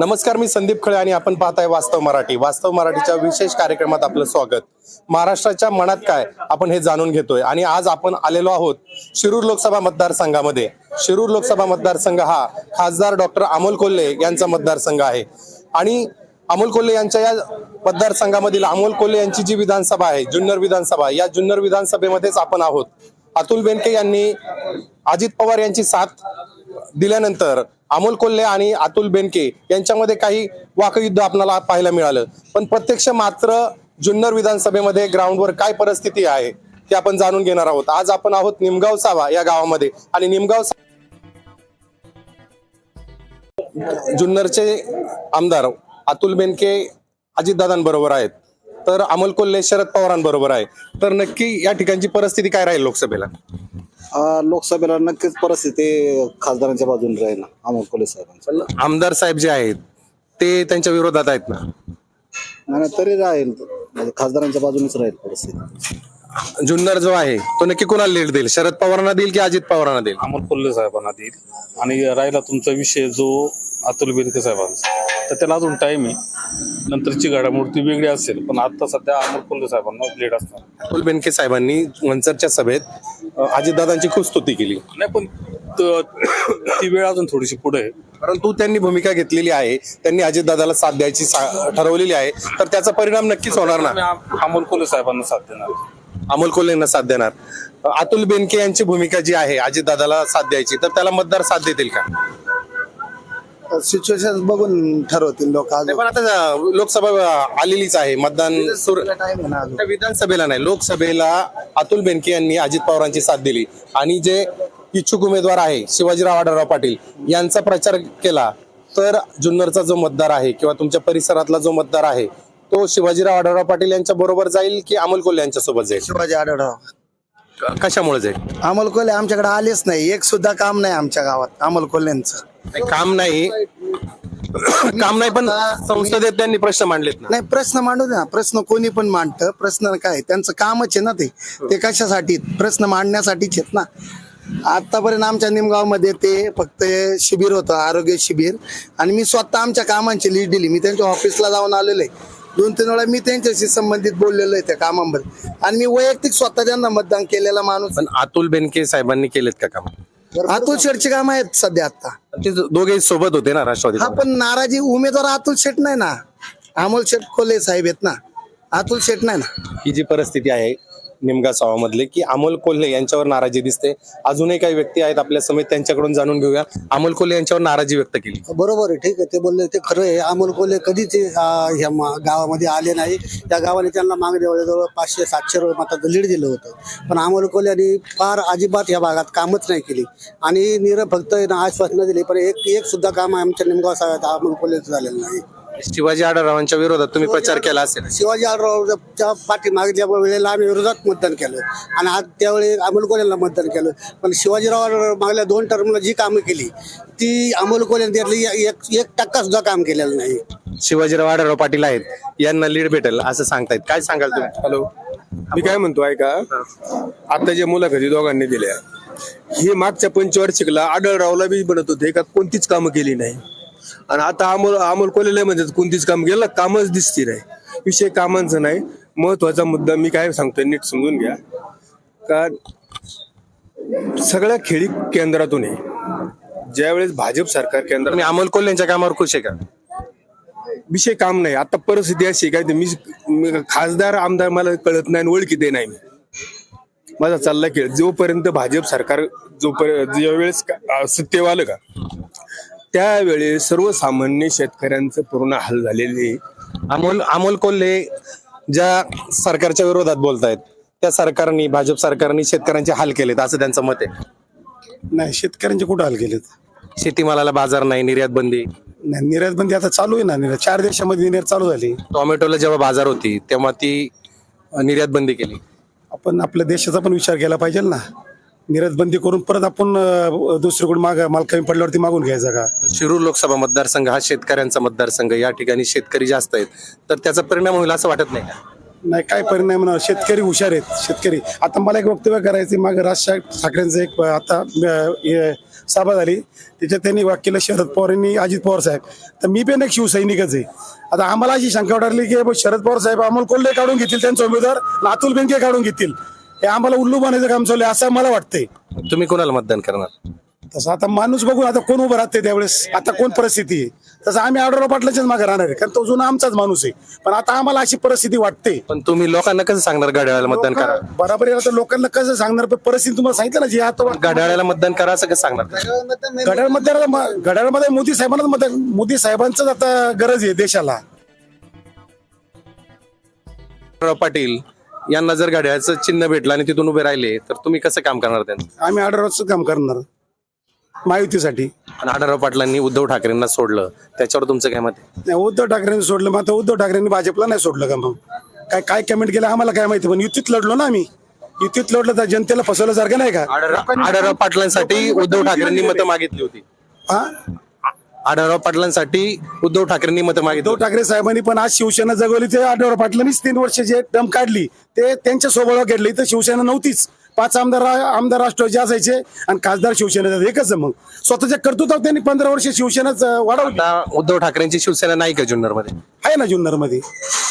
नमस्कार मी संदीप खळे आणि आपण पाहताय वास्तव मराठी. वास्तव मराठीच्या विशेष कार्यक्रमात आपलं स्वागत. महाराष्ट्राच्या मनात काय आपण हे जाणून घेतोय? आणि आज आपण आलेलो आहोत शिरूर लोकसभा मतदारसंघामध्ये. शिरूर लोकसभा मतदारसंघ हा खासदार डॉक्टर अमोल कोल्हे यांचा मतदारसंघ आहे. आणि अमोल कोल्हे यांच्या या मतदारसंघामधील अमोल कोल्हे यांची जी विधानसभा आहे जुन्नर विधानसभा या जुन्नर विधानसभेमध्येच आपण आहोत. अतुल बेनके यांनी अजित पवार यांची साथ दिल्यानंतर अमोल कोल्हे आणि अतुल बेनके यांच्यामध्ये काही वाकयुद्ध आपल्याला पाहायला मिळालं. पण प्रत्यक्ष मात्र जुन्नर विधानसभेमध्ये ग्राउंडवर काय परिस्थिती आहे ते आपण जाणून घेणार आहोत. आज आपण आहोत निमगाव सावा या गावामध्ये. आणि निमगाव जुन्नरचे आमदार अतुल बेनके अजितदादांबरोबर आहेत. तर अमोल कोल्हे शरद पवारांबरोबर आहे. तर नक्की या ठिकाणची परिस्थिती काय राहील लोकसभेला? आ, लोकसभेला नक्कीच परिस्थिती खासदारांच्या बाजूने राहील अमोल कोल्हे साहेबांचं पण आमदार साहेब जे आहेत ते त्यांच्या विरोधात आहेत ना? तरी राहील. म्हणजे खासदारांच्या बाजूनेच राहील परिस्थिती. जुन्नर जो आहे तो नक्की कोणाला लीड देईल? शरद पवारांना देईल की अजित पवारांना देईल? अमोल कोल्हे साहेबांना देईल. आणि राहिला तुमचा विषय जो अतुल बेनके साहेबांचा. तर त्याला अजून टाइम आहे. नंतरची घडामोड ती वेगळी असेल पण आता सध्या अमोल कोल्हे साहेबांना लीड असणार. अतुल बेनके साहेबांनी मंचरच्या सभेत अजितदादांची खूप स्तुती केली. नाही पण त- वेळ अजून थोडीशी पुढे आहे. परंतु त्यांनी भूमिका घेतलेली आहे त्यांनी अजितदादाला साथ द्यायची ठरवलेली आहे तर त्याचा परिणाम नक्कीच होणार ना? अमोल कोल्हे साहेबांना साथ देणार. अमोल कोल्हेंना साथ देणार. अतुल बेनके यांची भूमिका जी आहे अजितदादाला साथ द्यायची तर त्याला मतदार साथ देतील का? सिच्युएशन बघून ठरवतील लोक नाही, पण आता लोकसभा आलेलीच आहे. मतदान सुरू टाइम आहे ना अजून. त्या विधानसभेला नाही. लोकसभेला अतुल बेनके यांनी अजित पवारांची साथ दिली. आणि जे इच्छुक उमेदवार आहे शिवाजीराव आढळराव पाटील यांचा प्रचार केला तर जुन्नरचा जो मतदार आहे किंवा तुमच्या परिसरातला जो मतदार आहे तो शिवाजीराव आढळराव पाटील यांच्या बरोबर जाईल की अमोल कोल्हे यांच्या सोबत जाईल? शिवाजी आढळराव. कशामुळे जाईल? अमोल कोल्हे आमच्याकडे आलेच नाही. एक सुद्धा काम नाही आमच्या गावात अमोल कोल्हेंचं. नाही, काम नाही. काम नाही पण संसदेत त्यांनी प्रश्न मांडलेत ना. नाही प्रश्न मांडू ना. प्रश्न कोणी पण मांडतं. प्रश्न काय त्यांचं कामच आहे ना ते. ते कशासाठी? प्रश्न मांडण्यासाठीच आहेत ना. आतापर्यंत आमच्या निमगावमध्ये ते फक्त शिबिर होतं आरोग्य शिबिर. आणि मी स्वतः आमच्या कामांची लीड दिली. मी त्यांच्या ऑफिसला जाऊन आलेलो आहे. दोन तीन वेळा मी त्यांच्याशी संबंधित बोललेलो आहे त्या कामांबद्दल. आणि मी वैयक्तिक स्वतः त्यांना मतदान केलेला माणूस पण अतुल बेनके साहेबांनी केलेत का काम? अतुल शेटची काम आहेत सध्या आता ते दोघे सोबत होते ना राष्ट्रवादी हा पण नाराजी उमेदवार अतुल शेट नाही ना. अमोल शेट कोल्हे साहेब आहेत ना. अतुल शेट नाही ना. ही जी परिस्थिती आहे निमगा सावामधले की अमोल कोल्हे यांच्यावर नाराजी दिसते. अजूनही काही व्यक्ती आहेत आपल्या समेत त्यांच्याकडून जाणून घेऊया. अमोल कोल्हे यांच्यावर नाराजी व्यक्त केली. बरोबर आहे ठीक आहे ते बोलले ते खरं आहे. अमोल कोल्हे कधीच ह्या गावामध्ये आले नाही. त्या गावाने त्यांना मागे जवळजवळ पाचशे सातशे रुपये मताचं लीड दिलं होतं. पण अमोल कोल्ह्यांनी फार अजिबात या भागात कामच नाही केली. आणि निर फक्त आश्वासनं दिली पण एक एक सुद्धा काम आमच्या निमगाव साहेब अमोल कोल्हेचं झालेलं नाही. शिवाजी आढळरावांच्या विरोधात तुम्ही प्रचार केला असेल. शिवाजी आढळरावच्या पाठीमागच्या वेळेला आम्ही विरोधात मतदान केलं. आणि आज त्यावेळी अमोल कोल्हेला मतदान केलं. पण शिवाजीराव आढळराव मागल्या दोन टर्मला जी कामं केली ती अमोल त्यातली एक एक टक्का सुद्धा काम केलेलं नाही. शिवाजीराव आढळराव पाटील आहेत. यांना लीड भेटेल असं सांगतायत. काय सांगाल तुम्ही? हॅलो. मी काय म्हणतो ऐका. आता जे मुलाखती दोघांनी दिल्या हे मागच्या पंचवार्षिकला आढळरावला बी बनत होते का कोणतीच कामं केली नाही? आणि आता अमोल अमोल कोलेला म्हणतात कोणतीच काम केलं कामच दिसती नाही. विषय कामांचं नाही. महत्त्वाचा मुद्दा मी काय सांगतोय नीट समजून घ्या. का सगळ्या खेळी केंद्रातून आहे. ज्यावेळेस भाजप सरकार केंद्रात तुम्ही अमोल कोल्हे यांच्या कामावर खुश आहे का? विषय काम नाही. आता परिस्थिती अशी काय ते मी खासदार आमदार मला कळत नाही आणि ओळखी ते नाही मी. माझा चालला खेळ. जोपर्यंत भाजप सरकार जोपर्यंत ज्यावेळेस आलं का त्यावेळेस सर्वसामान्य शेतकऱ्यांचं पूर्ण हाल झालेले अमोल अमोल कोल्हे ज्या सरकारच्या विरोधात बोलतायत त्या सरकारने भाजप सरकारने शेतकऱ्यांचे हाल केलेत असं त्यांचं मत आहे? नाही शेतकऱ्यांचे कुठं हाल केलेत? शेतीमालाला बाजार नाही निर्यात बंदी. नाही निर्यात बंदी आता चालू आहे ना निर्यात चार देशामध्ये निर्यात चालू झाली. टोमॅटोला जेव्हा बाजार होती तेव्हा ती निर्यात बंदी केली. आपण आपल्या देशाचा पण विचार केला पाहिजे ना. निर्यात बंदी करून परत आपण दुसरीकडून माग माल कमी पडल्यावरती मागून घ्यायचा का? शिरूर लोकसभा मतदारसंघ हा शेतकऱ्यांचा मतदारसंघ. या ठिकाणी शेतकरी जास्त आहेत. तर त्याचा परिणाम होईल असं वाटत नाही का? नाही काय परिणाम होणार? शेतकरी हुशार आहेत शेतकरी. आता मला एक वक्तव्य करायचे मागे राज ठाकरेंचं एक आता सभा झाली. त्याच्यात त्यांनी वाक्य केलं शरद पवारांनी अजित पवार साहेब. तर मी पण एक शिवसैनिकच आहे. आता आम्हाला अशी शंका वाटली की शरद पवार साहेब अमोल कोल्हे काढून घेतील त्यांचा उमेदवार? अतुल बेनके काढून घेतील. हे आम्हाला उल्लू बनायचं काम चालू आहे असं मला वाटतंय. तुम्ही कोणाला मतदान करणार? तसं आता माणूस बघून आता कोण उभं राहते त्यावेळेस? आता कोण परिस्थिती आहे? तसं आम्ही आढळराव पाटलाच्याच मागे राहणार आहे कारण तो जुना आमचाच माणूस आहे. पण आता आम्हाला अशी परिस्थिती वाटते. पण तुम्ही लोकांना कसं सांगणार घड्याळाला मतदान करा? बरोबर आहे आता लोकांना कसं सांगणार? पण परिस्थिती तुम्हाला सांगितलं ना जी आता घड्याळाला मतदान करा असं कसं सांगणार? घड्याळमध्ये घड्याळमध्ये मोदी साहेबांना मत मोदी साहेबांचंच आता गरज आहे देशाला. पाटील यांना जर घड्याळाचं चिन्ह भेटलं आणि तिथून उभे राहिले तर तुम्ही कसं काम करणार त्यांचं? आम्ही आढळरावचं काम करणार. महायुतीसाठी आणि आढळराव पाटलांनी उद्धव ठाकरेंना सोडलं त्याच्यावर तुमचं काय मत आहे? नाही, उद्धव ठाकरेंनी सोडलं मग आता उद्धव ठाकरेंनी भाजपला नाही सोडलं का मग? काय काय कमेंट केलं आम्हाला काय माहिती पण युतीत लढलो ना आम्ही. युतीत लढलं तर जनतेला फसवल्यासारखं नाही का? आढळराव आढळराव पाटलांसाठी उद्धव ठाकरेंनी मतं मागितली होती. हा? आढळराव पाटलांसाठी उद्धव ठाकरेंनी मतं मागितली. उद्धव ठाकरे साहेबांनी पण आज शिवसेना जगवली. ते आढळराव पाटलांनीच तीन वर्ष जे दम काढली ते त्यांच्यासोबत घेतलं. इथं शिवसेना नव्हतीच. पाच आमदार आमदार राष्ट्रवादी असायचे आणि खासदार शिवसेनेचा एकच मग. स्वतःच्या कर्तृत्वात त्यांनी पंधरा वर्ष शिवसेनाच वाढवली. आता उद्धव ठाकरेंची शिवसेना नाही का जुन्नरमध्ये आहे ना जुन्नरमध्ये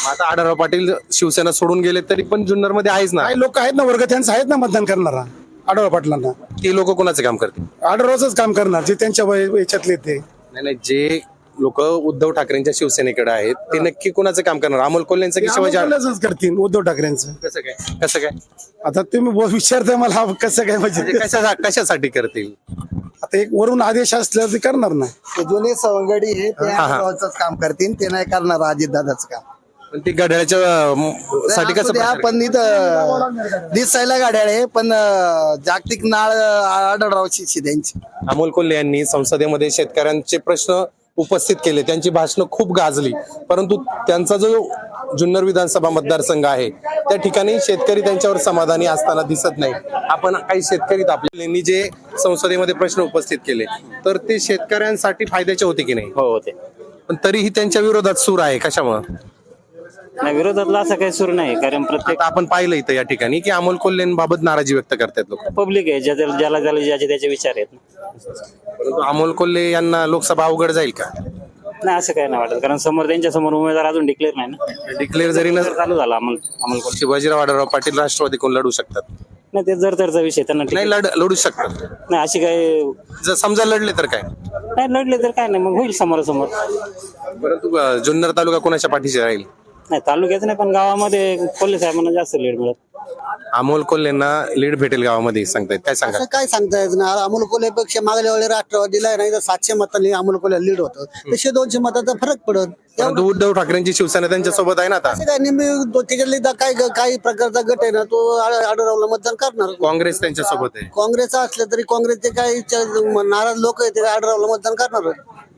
आता आढळराव पाटील शिवसेना सोडून गेले तरी पण जुन्नरमध्ये आहेच ना. काही लोक आहेत ना वर्ग त्यांचा आहेत ना मतदान करणारा आढळराव पाटलांना. ते लोक कोणाचं काम करतील? आढळरावच काम करणार जे त्यांच्या वय- याच्यातले ते. नाही नाही जे लोक उद्धव ठाकरेंच्या शिवसेनेकडे आहेत ते नक्की कोणाचं काम करणार? अमोल कोल्हेंचं की शिवाजी करतील उद्धव ठाकरेंचं. कसं काय? कसं काय? आता तुम्ही बोल- विचारताय मला कसं काय म्हणजे म्हणजे कशा कशासाठी करतील? आता एक वरून आदेश ते करणार ना ते जुने सवंगडी हे ते काम करतील ते नाही करणार अजितदादाचं काम. पण ते घड्याळच्या साठी असू कसं द्या, पण इथं दिसायला गाड्या आहे पण अं, जागतिक नाळ आढळरावची त्यांची अमोल कोल्हे यांनी संसदेमध्ये शेतकऱ्यांचे प्रश्न उपस्थित केले त्यांची भाषणं खूप गाजली. परंतु त्यांचा जो जुन्नर विधानसभा मतदारसंघ आहे त्या ठिकाणी शेतकरी त्यांच्यावर समाधानी असताना दिसत नाही. आपण काही शेतकरी आपल्यानी जे संसदेमध्ये प्रश्न उपस्थित केले तर ते शेतकऱ्यांसाठी फायद्याचे होते की नाही? हो होते. पण तरीही त्यांच्या विरोधात सूर आहे कशामुळं? नाही विरोधातला असं काही सुरू नाही कारण प्रत्येक आता आपण पाहिलं इथं या ठिकाणी की अमोल कोल्हेंबाबत नाराजी व्यक्त करतात लोक. पब्लिक आहे ज्याच्या ज्याला ज्याला ज्याचे त्याचे विचार आहेत. परंतु अमोल कोल्हे यांना लोकसभा अवघड जाईल का? नाही असं काही नाही वाटत कारण समोर त्यांच्यासमोर उमेदवार अजून डिक्लेअर नाही ना. डिक्लेअर जरी न तर चालू झाला अमोल अमोल कोल्हे. शिवाजीराव आढळराव पाटील राष्ट्रवादी कोण लढू शकतात? नाही ते जर तरचा विषय त्यांना नाही लढ लढू शकतात. नाही अशी काही जर समजा लढले तर काय? नाही लढले तर काय नाही मग होईल समोरासमोर. परंतु अं, जुन्नर तालुका कोणाच्या पाठीशी राहील? नाही तालुक्यात नाही पण गावामध्ये कोल्हे साहेबांना जास्त लीड मिळत. अमोल कोल्हेंना लीड भेटेल गावामध्ये सांगतायत काय सांगा? असं काय सांगता येत नाही अमोल कोल्हेपेक्षा मागल्या वेळी राष्ट्रवादीला आहे नाही तर सातशे मतांनी अमोल कोल्हे लीड होतं. तसे दोनशे मताचा फरक पडत परंतु उद्धव ठाकरेंची शिवसेना त्यांच्यासोबत आहे ना आता? असं काय नेहमी दो- त्याच्यातली दा- काय काही प्रकारचा गट आहे ना तो आढळरावला मतदान करणार. काँग्रेस त्यांच्यासोबत आहे. काँग्रेसचा असलं तरी काँग्रेसचे काही च- नाराज लोक आहेत ते आढळरावला मतदान करणार.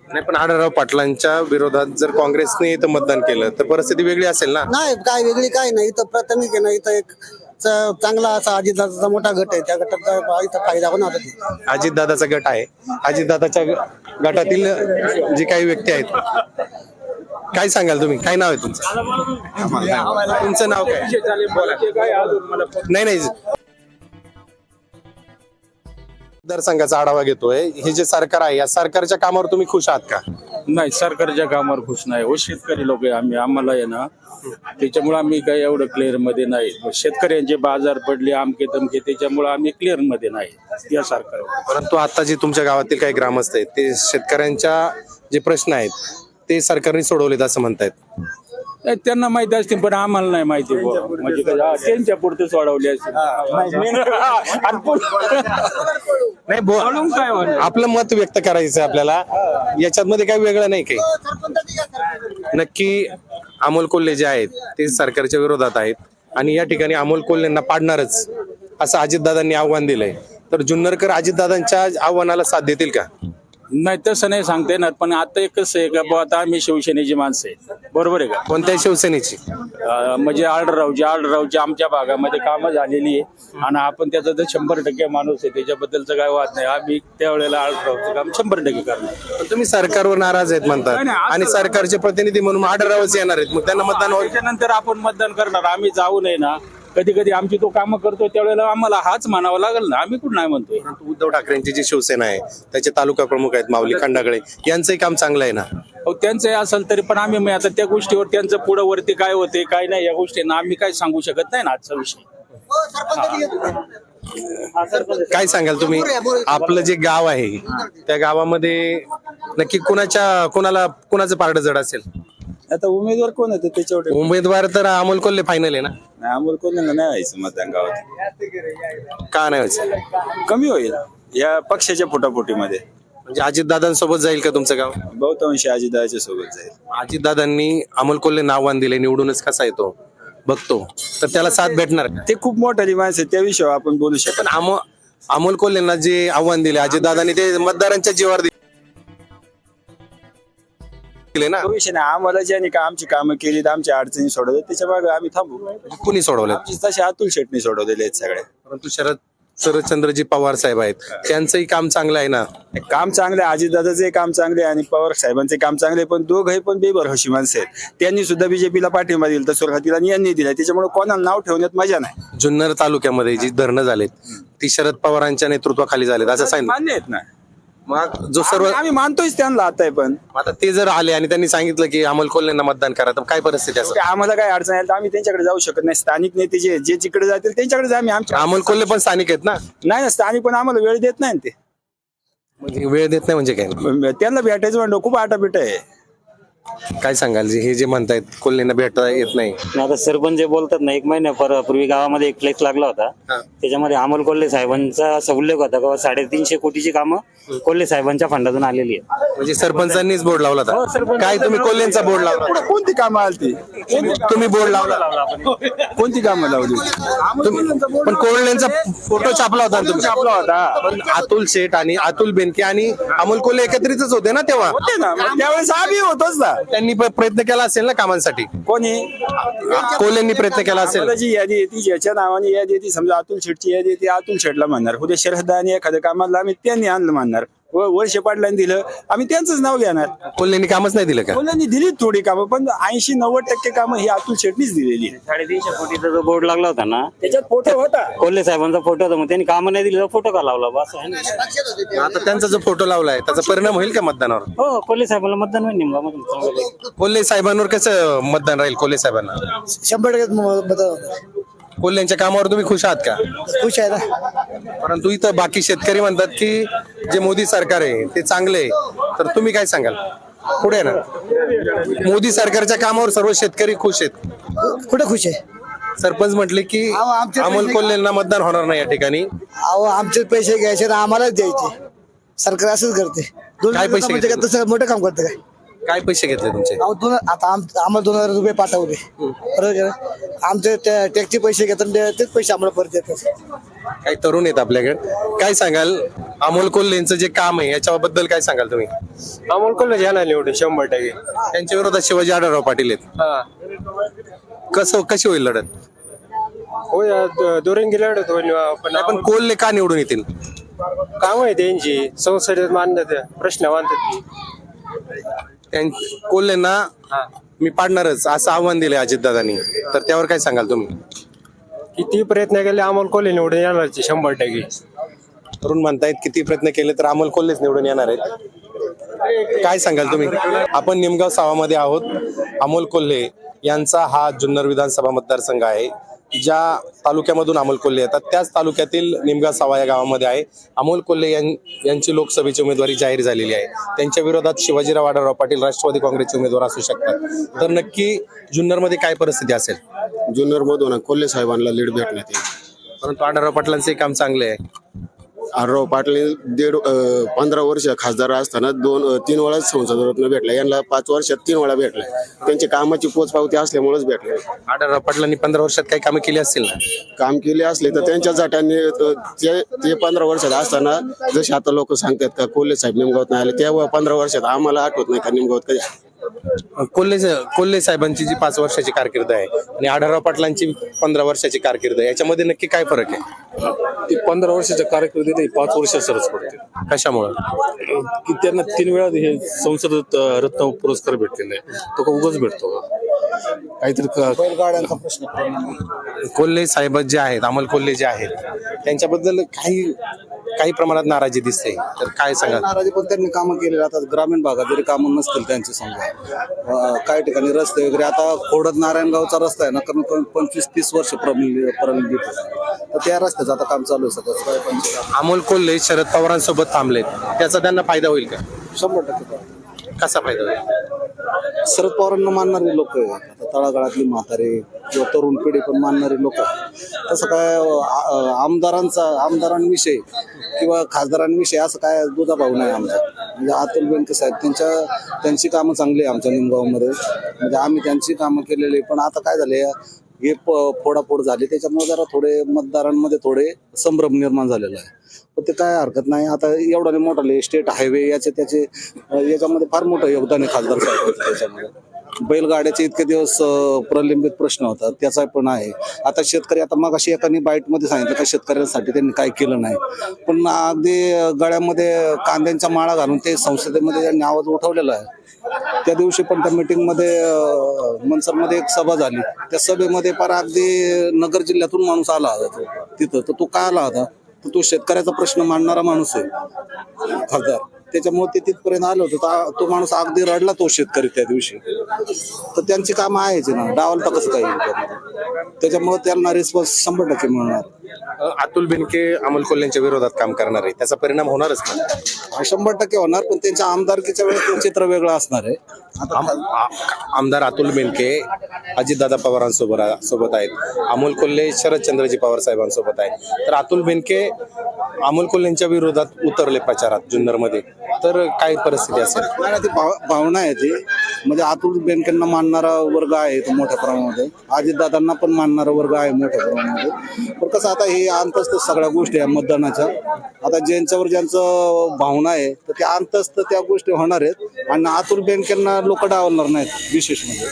नाही पण आढळराव पाटलांच्या विरोधात जर काँग्रेसने इथं मतदान केलं तर परिस्थिती वेगळी असेल ना? नाही काय वेगळी काय नाही. इथं प्राथमिक आहे ना इथं एक च- चांगला असा अजितदाचा मोठा गट आहे. त्या गटाचा इथं फायदा होणार आहे. अजितदादाचा गट आहे. अजितदादाच्या ग- गटातील जे काही व्यक्ती आहेत काय सांगाल तुम्ही? काय नाव आहे तुमचं? तुमचं नाव काय. नाही नाही. मतदारसंघाचा आढावा घेतोय. हे जे सरकार आहे या सरकारच्या कामावर तुम्ही खुश आहात का? नाही सरकारच्या कामावर खुश नाही. हो शेतकरी लोक आहे आम्ही. आम्हाला आहे ना त्याच्यामुळे आम्ही काही एवढं क्लिअरमध्ये नाही. शेतकऱ्यांचे बाजार पडले आमके तमके त्याच्यामुळे आम्ही क्लिअरमध्ये नाही. या सरकारवर. परंतु आता जे तुमच्या गावातील काही ग्रामस्थ आहेत ते शेतकऱ्यांच्या जे प्रश्न आहेत ते सरकारने सोडवलेत असं म्हणतायत. त्यांना माहिती असतील पण आम्हाला नाही माहिती बुवा. म्हणजे कसं, हा, त्यांच्या पुरते सोडवले पुढं- नाही काय होणार? आपलं मत व्यक्त करायचं आहे आपल्याला. याच्यात मध्ये काही वेगळं नाही काही. नक्की अमोल कोल्हे जे आहेत ते सरकारच्या विरोधात आहेत. आणि या ठिकाणी अमोल कोल्हेंना पाडणारच असं अजितदादांनी आव्हान दिलंय. तर जुन्नरकर अजितदादांच्या आव्हानाला साथ देतील का? नाही तसं नाही सांगता येणार पण आता एक कसं आहे का बुवा आता आम्ही शिवसेनेची माणसं आहे बरोबर आहे का? कोणत्या शिवसेनेची? अं, म्हणजे आळरावची आळरावची आमच्या भागामध्ये कामं झालेली आहे. आणि आपण त्याचा तर शंभर टक्के माणूस आहे त्याच्याबद्दलचं काय वाद नाही. आम्ही त्यावेळेला आळरावचं काम शंभर टक्के करणार. पण तुम्ही सरकारवर नाराज आहेत म्हणतात. आणि सरकारचे प्रतिनिधी म्हणून आढळरावच येणार आहेत. मग त्यांना मतदान होईल. त्याच्यानंतर आपण मतदान करणार. आम्ही जाऊ नये ना. कधी कधी आमची तो कामं करतो त्यावेळेला आम्हाला हाच मानावा लागेल ना. आम्ही कुठं नाही म्हणतोय. परंतु उद्धव ठाकरेंची जी शिवसेना आहे त्याचे तालुका प्रमुख आहेत माऊली खंडागळे. यांचंही काम चांगलं आहे ना? अहो, त्यांचं हे असेल तरी पण आम्ही आता त्या गोष्टीवर त्यांचं पुढं वरती काय होते काय नाही या गोष्टींना आम्ही काय सांगू शकत नाही ना आजचा विषय. काय सांगाल तुम्ही? आपलं जे गाव आहे त्या गावामध्ये नक्की कुणाच्या कुणाला कुणाचं पारड जड असेल? आता उमेदवार कोण होते त्याच्यावर? उमेदवार तर अमोल कोल्हे फायनल आहे ना? नाही, अमोल नाही व्हायचं मतदान गावात का नाही व्हायचं कमी होईल या पक्षाच्या फुटाफुटीमध्ये म्हणजे अजितदादांसोबत जाईल का तुमचं गाव बहुतांशी अजितदाच्या सोबत जाईल अजितदादांनी अमोल कोल्हे नाव दिले निवडूनच कसा येतो बघतो तर त्याला साथ भेटणार का ते खूप मोठाली माणसं आहे, त्या विषयावर आपण बोलू शकतो पण अमो अमोल कोल्हेंना जे आव्हान दिले अजितदादांनी ते मतदारांच्या जीवावर दिले ना? तो विषय नाही. आम्हाला ज्यांनी का आमची कामं केली आमच्या अडचणी सोडवल्या त्याच्यामागे आम्ही थांबू. कुणी सोडवले आमची तसे अतुल शेटणी सोडवलेले आहेत सगळे. परंतु शरद शरदचंद्रजी पवार साहेब आहेत. त्यांचंही काम चांगलं आहे ना? काम चांगले अजितदादाचे काम चांगले आणि पवार साहेबांचे काम चांगले पण दोघही पण बेभरवशी माणसं आहेत. त्यांनी सुद्धा बीजेपीला पाठिंबा दिला तर सुरुवातीला यांनी दिला. त्याच्यामुळे कोणाला नाव ठेवण्यात मजा नाही. जुन्नर तालुक्यामध्ये जी धरणं झालेत ती शरद पवारांच्या नेतृत्वाखाली झालेत असं सांगितलं मान्य आहेत ना. मग जो सर्व आम्ही- मानतोयच त्यांना आता पण. आता ते जर आले आणि त्यांनी सांगितलं की अमोल कोल्हेंना मतदान करा तर काय परिस्थिती असं? ते आम्हाला काय अडचण आहे तर आम्ही त्यांच्याकडे जाऊ शकत नाही. स्थानिक नेते जे जे जिकडे जातील त्यांच्याकडे आम्ही आमच्या अमोल कोल्हे पण स्थानिक आहेत ना? नाही ना स्थानिक पण आम्हाला वेळ देत नाही ना ते. म्हणजे वेळ देत नाही म्हणजे काय? त्यांना भेटायचं म्हणतो खूप आटापिट आहे. काय सांगाल जे? हे जे म्हणतायत कोल्हेंना भेटता येत नाही. आणि आता सरपंच जे बोलतात ना एक महिन्यापूर्वी गावामध्ये एक फ्लेक्स लागला होता. त्याच्यामध्ये अमोल कोल्हे साहेबांचा असा उल्लेख होता का साडेतीनशे कोटीची कामं कोल्हे साहेबांच्या फंडातून आलेली आहे. म्हणजे सरपंचांनीच बोर्ड लावला हो, होता सरपंच- काय तुम्ही कोल्हेंचा बोर्ड लावला? पुढं कोणती कामं आली तुम्ही बोर्ड लावला. कोणती कामं लावली? तुम्ही- पण कोल्हेंचा फोटो छापला होता ना तुम्ही? आपला होता. पण अतुल शेठ आणि अतुल बेनके आणि अमोल कोल्हे एकत्रितच होते ना तेव्हा? होते ना. मग त्यावेळेस आम्ही होतोच ना. त्यांनी प- प्रयत्न केला असेल ना कामांसाठी? कोणी? कोल्हेंनी प्रयत्न केला असेल? आम्हाला जी यादी येते ज्याच्या नावाने यादी येते समजा अतुल शेटची यादी येते अतुल शेटला म्हणणार उद्या शरदा आणि एखाद्या कामाला आम्ही त्यांनी आणलं म्हणणार व- वर्ष पाटलांनी दिलं. आम्ही त्यांचंच नाव घेणार. कोल्हेंनी कामच नाही दिलं का? कोल्ह्यांनी दिली थोडी कामं पण ऐंशी नव्वद टक्के कामं ही अतुल शेटनीच दिलेली आहेत. साडेतीनशे कोटीचा जो बोर्ड लागला होता ना त्याच्यात फोटो होता. कोल्हे साहेबांचा फोटो होता मग त्यांनी कामं नाही दिली फोटो का लावला बस आहे ना. आता त्यांचा जो फोटो लावलाय त्याचा परिणाम होईल का मतदानावर? हो कोल्हे साहेबांना मतदान होईल निमगामधून चांगलं. कोल्हे साहेबांवर कसं मतदान राहील कोल्हे साहेबांना? शंभर टक्के म- कोल्ह्यांच्या कामावर तुम्ही खुश आहात का? खुश आहे ना. परंतु इथं बाकी शेतकरी म्हणतात की जे मोदी सरकार आहे ते चांगले आहे. तर तुम्ही काय सांगाल? पुढे ना मोदी सरकारच्या कामावर सर्व शेतकरी खुश आहेत. कुठे खुश आहे? सरपंच म्हटले की अहो, आमचे अमोल पैसे- कोल्हेंना मतदान होणार नाही या ठिकाणी. अहो आमचे पैसे घ्यायचे ना आम्हालाच द्यायचे. सरकार असंच करते. दोन काय पैसे दिवसात म्हणजे घेतले? काय तसं मोठं काम करतं काय? काय पैसे घेतले तुमचे? अहो दोन आता आम- आम्हाला दोन हजार रुपये पाठवले. बरोबर? आमचे त्या- टॅक्सचे पैसे घेतात आणि तेच पैसे आम्हाला परत देतात काही तरुण आहेत आपल्याकडे. काय सांगाल? अमोल कोल्हेंचं जे काम आहे याच्याबद्दल काय सांगाल तुम्ही? अमोल कोल्हे येणार निवडून शंभर टक्के. त्यांच्या विरोधात शिवाजी आढळराव पाटील आहेत. कसं कशी होईल लढत? हो दुरंगी लढत होईल पण नाही, पण कोल्हे का निवडून येतील? काम आहे त्यांची. संसदेत मांडतात प्रश्न मांडतात त्यां- कोल्हेंना मी पाडणारच असं आव्हान दिलंय अजितदादांनी. तर त्यावर काय सांगाल तुम्ही? किती प्रयत्न केले अमोल कोल्हे निवडून येणार शंभर टक्के. तरुण म्हणतायत किती प्रयत्न केले तर अमोल कोल्हेच निवडून येणार आहेत. काय सांगाल तुम्ही? आपण निमगाव सावामध्ये आहोत. अमोल कोल्हे यांचा हा जुन्नर विधानसभा मतदारसंघ आहे. ज्या तालुक्यामधून अमोल कोल्हे येतात त्याच तालुक्यातील निमगाव सावा या गावामध्ये आहे. अमोल कोल्हे यांची लोकसभेची उमेदवारी जाहीर झालेली आहे. त्यांच्या विरोधात शिवाजीराव आढळराव पाटील राष्ट्रवादी काँग्रेसचे उमेदवार असू शकतात. तर नक्की जुन्नरमध्ये काय परिस्थिती असेल? जुन्नर मधून कोल्हे साहेबांना लीड भेटण्यात येईल. परंतु आढळराव पाटलांचे काम चांगले आहे. आरराव पाटील दीड पंधरा वर्ष खासदार असताना दोन तीन वेळा संसद रत्न भेटला. यांना पाच वर्षात तीन वेळा भेटला. त्यांची कामाची पोचपावती असल्यामुळेच भेटले. आढळराव पाटलांनी पंधरा वर्षात काही कामे केली असतील ना? काम केले असले तर त्यांच्या जाटांनी ते ते पंधरा वर्षात असताना जसे आता लोक सांगतात का कोल्हे साहेब निमगावत नाही आले तेव्हा पंधरा वर्षात आम्हाला आठवत नाही का निमगावत कधी कोल्हे कोल्हे साहेबांची जी पाच वर्षाची कारकीर्द आहे आणि आढळराव पाटलांची पंधरा वर्षाची कारकीर्द आहे याच्यामध्ये नक्की काय फरक आहे? ते पंधरा वर्षाच्या कारकिर्दीत हे पाच वर्ष सरस पडते कशामुळं? की त्यांना तीन वेळा हे संसद रत्न पुरस्कार भेटलेला आहे तो का उगाच भेटतो? काहीतरी प्रश्न कोल्हे साहेब जे आहेत अमोल कोल्हे जे आहेत त्यांच्याबद्दल काही काही प्रमाणात नाराजी दिसते. तर काय सांगाल? नाराजी पण त्यांनी कामं केलेली. आता ग्रामीण भागात जरी कामं नसतील त्यांची समजा. काही ठिकाणी रस्ते वगैरे आता खोडद नारायणगावचा रस्ता आहे ना कमीत कमी पंचवीस तीस वर्ष प्रलंबित. तर त्या रस्त्याचं आता काम चालू आहे सगळं अमोल कोल्हे शरद पवारांसोबत थांबलेत. त्याचा त्यांना फायदा होईल का? शंभर टक्के. कसा फायदा होईल? शरद पवारांना मानणारी लोक आहे आता तळागाळातली म्हातारे किंवा तरुण पिढी पण मानणारी लोक तसं काय आमदारांचा आमदारांविषयी किंवा खासदारांविषयी असं काय दुजाभाव नाही आमचा. म्हणजे अतुल बेनके साहेब त्यांच्या त्यांची कामं चांगली आहे आमच्या निमगावमध्ये. म्हणजे आम्ही त्यांची कामं केलेली पण आता काय झाले हे प- फोडाफोड झाली. त्याच्यामुळे जरा थोडे मतदारांमध्ये थोडे संभ्रम निर्माण झालेला आहे. पण ते काय हरकत नाही. आता एवढा मोठा स्टेट हायवे याचे त्याचे याच्यामध्ये फार मोठं योगदान आहे खासदार साहेबांचं त्याच्यामध्ये. बैलगाड्याचे इतके दिवस प्रलंबित प्रश्न होता त्याचा पण आहे. आता शेतकरी आता मग अशी एकाने बाईटमध्ये सांगितलं का शेतकऱ्यांसाठी त्यांनी काय केलं नाही. पण अगदी गळ्यामध्ये कांद्यांच्या माळा घालून ते संसदेमध्ये त्यांनी आवाज उठवलेला आहे. त्या दिवशी पण त्या मिटिंगमध्ये मनसरमध्ये एक सभा झाली. त्या सभेमध्ये फार अगदी नगर जिल्ह्यातून माणूस आला होता तो. तिथं. तर तो का आला होता? तो शेतकऱ्याचा प्रश्न मांडणारा माणूस आहे. खासदार. त्याच्यामुळे ते तिथपर्यंत आलं होतं. तर तो माणूस अगदी रडला तो शेतकरी त्या दिवशी. तर त्यांची कामं आहेच ना. डावलता कसं काही त्याच्यामुळे त्यांना रिस्पॉन्स शंभर टक्के मिळणार. अतुल बेनके अमोल कोल्हेंच्या विरोधात काम करणार आहे. त्याचा परिणाम होणारच ना शंभर टक्के होणार पण त्यांच्या आमदारकीच्या वेळेस चित्र वेगळं असणार आहे. आता आम- आ- आमदार अतुल बेनके अजितदादा पवारांसोबत सोबत आहेत. अमोल कोल्हे शरदचंद्रजी पवार साहेबांसोबत आहेत. तर अतुल बेनके अमोल कोल्हेंच्या विरोधात उतरले प्रचारात जुन्नरमध्ये. तर काय परिस्थिती असेल? नाही, ती भाव- भावना आहे ती. म्हणजे अतुल बेनकेंना मानणारा वर्ग आहे तो मोठ्या प्रमाणामध्ये. अजितदादांना पण मानणारा वर्ग आहे मोठ्या प्रमाणामध्ये. पण कसं आता हे अंतस्त सगळ्या गोष्टी आहे मतदानाच्या. आता ज्यांच्यावर ज्यांचं भावना आहे तर त्या अंतस्त त्या गोष्टी होणार आहेत. आणि अतुल बेनकेंना लोक डावलणार नाहीत विशेष म्हणजे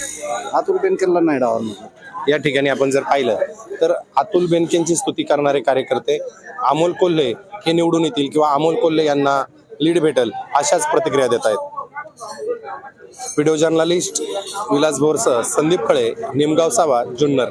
अतुल बेनकेंना नाही डावलणार. या ठिकाणी आपण जर पाहिलं तर अतुल बेनकेंची स्तुती करणारे कार्यकर्ते अमोल कोल्हे हे निवडून येतील किंवा अमोल कोल्हे यांना लीड भेटेल अशाच प्रतिक्रिया देत आहेत. व्हिडिओ जर्नलिस्ट विलास बोरसह संदीप खळे निमगाव सावा जुन्नर.